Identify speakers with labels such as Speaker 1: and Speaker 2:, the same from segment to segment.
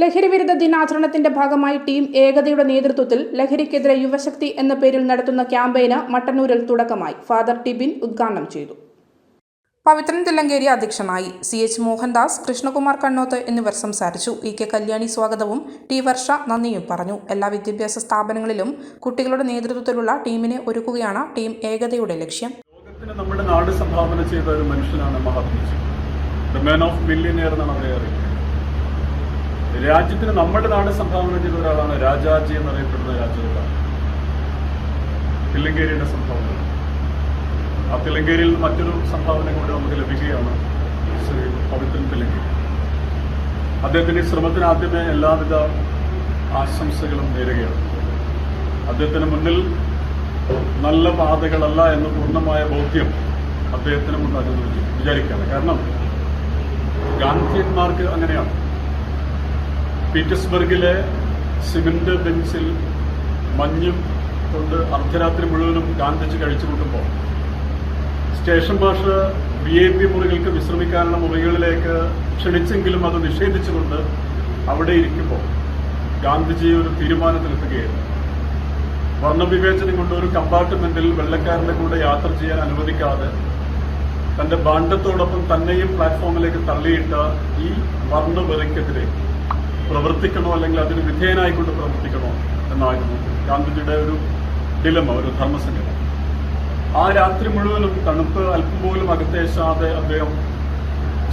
Speaker 1: ലഹരിവിരുദ്ധ ദിനാചരണത്തിന്റെ ഭാഗമായി ടീം ഏകതയുടെ നേതൃത്വത്തിൽ ലഹരിക്കെതിരെ യുവശക്തി എന്ന പേരിൽ നടത്തുന്ന ക്യാമ്പയിന് മട്ടന്നൂരിൽ തുടക്കമായി. ഫാദർ ടിബിൻ ഉദ്ഘാടനം ചെയ്തു. പവിത്രൻ തില്ലങ്കേരി അധ്യക്ഷനായി സി എച്ച് മോഹൻദാസ് കൃഷ്ണകുമാർ കണ്ണോത്ത് എന്നിവർ സംസാരിച്ചു. ഇ കെ കല്യാണി സ്വാഗതവും ടി വർഷ നന്ദിയും പറഞ്ഞു. എല്ലാ വിദ്യാഭ്യാസ സ്ഥാപനങ്ങളിലും കുട്ടികളുടെ നേതൃത്വത്തിലുള്ള ടീമിനെ ഒരുക്കുകയാണ് ടീം ഏകതയുടെ ലക്ഷ്യം.
Speaker 2: നമ്മുടെ നാട് സംഭാവന ചെയ്ത ഒരു മനുഷ്യനാണ് Mahatmaji the man of billionaire എന്നാണ് അവരെ അറിയുന്നത്. രാജ്യത്തിന് നമ്മുടെ നാട് സംഭാവന ചെയ്ത ഒരാളാണ് രാജാജി എന്നറിയപ്പെടുന്ന രാജാവ് തില്ലങ്കേരിയുടെ സംഭാവന. ആ തില്ലങ്കേരിയിൽ മറ്റൊരു സംഭാവന കൂടി നമുക്ക് ലഭിക്കുകയാണ് ശ്രീ പവിത്രൻ തില്ലങ്കേരി. അദ്ദേഹത്തിന്റെ ശ്രമത്തിന് ആദ്യമേ എല്ലാവിധ ആശംസകളും നേരുകയാണ്. അദ്ദേഹത്തിന് മുന്നിൽ നല്ല പാതകളല്ല എന്ന് പൂർണമായ ബോധ്യം അദ്ദേഹത്തിന് മുന്നിൽ വിചാരിക്കുകയാണ്. കാരണം ഗാന്ധിയന്മാർക്ക് അങ്ങനെയാണ്. പീറ്റർസ്ബർഗിലെ സിമെന്റ് ബെഞ്ചിൽ മഞ്ഞും കൊണ്ട് അർദ്ധരാത്രി മുഴുവനും ഗാന്ധിജി കഴിച്ചു കൂട്ടുമ്പോൾ സ്റ്റേഷൻ മാഷ് വി ഐ പി മുറികൾക്ക് വിശ്രമിക്കാനുള്ള മുറികളിലേക്ക് ക്ഷണിച്ചെങ്കിലും അത് നിഷേധിച്ചുകൊണ്ട് അവിടെ ഇരിക്കുമ്പോൾ ഗാന്ധിജി ഒരു തീരുമാനത്തിലെത്തുകയായിരുന്നു. വർണവിവേചനം കൊണ്ട് ഒരു കമ്പാർട്ട്മെന്റിൽ വെള്ളക്കാരന്റെ കൂടെ യാത്ര ചെയ്യാൻ അനുവദിക്കാതെ തന്റെ ബാണ്ഡത്തോടൊപ്പം തന്നെയും പ്ലാറ്റ്ഫോമിലേക്ക് തള്ളിയിട്ട ഈ വർണവെറിക്കെതിരെ പ്രവർത്തിക്കണോ അല്ലെങ്കിൽ അതിന് വിധേയനായിക്കൊണ്ട് പ്രവർത്തിക്കണോ എന്നായിരുന്നു ഗാന്ധിജിയുടെ ഒരു ഡിലമ ഒരു ധർമ്മസംഘടന. ആ രാത്രി മുഴുവനും തണുപ്പ് അല്പം പോലും അകത്തേശാതെ അദ്ദേഹം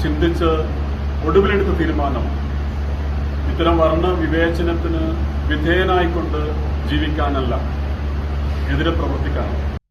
Speaker 2: ചിന്തിച്ച് ഒടുവിലെടുത്ത തീരുമാനം ഇത്തരം വർണ വിവേചനത്തിന് വിധേയനായിക്കൊണ്ട് ജീവിക്കാനല്ല എതിരെ പ്രവർത്തിക്കാനാണ്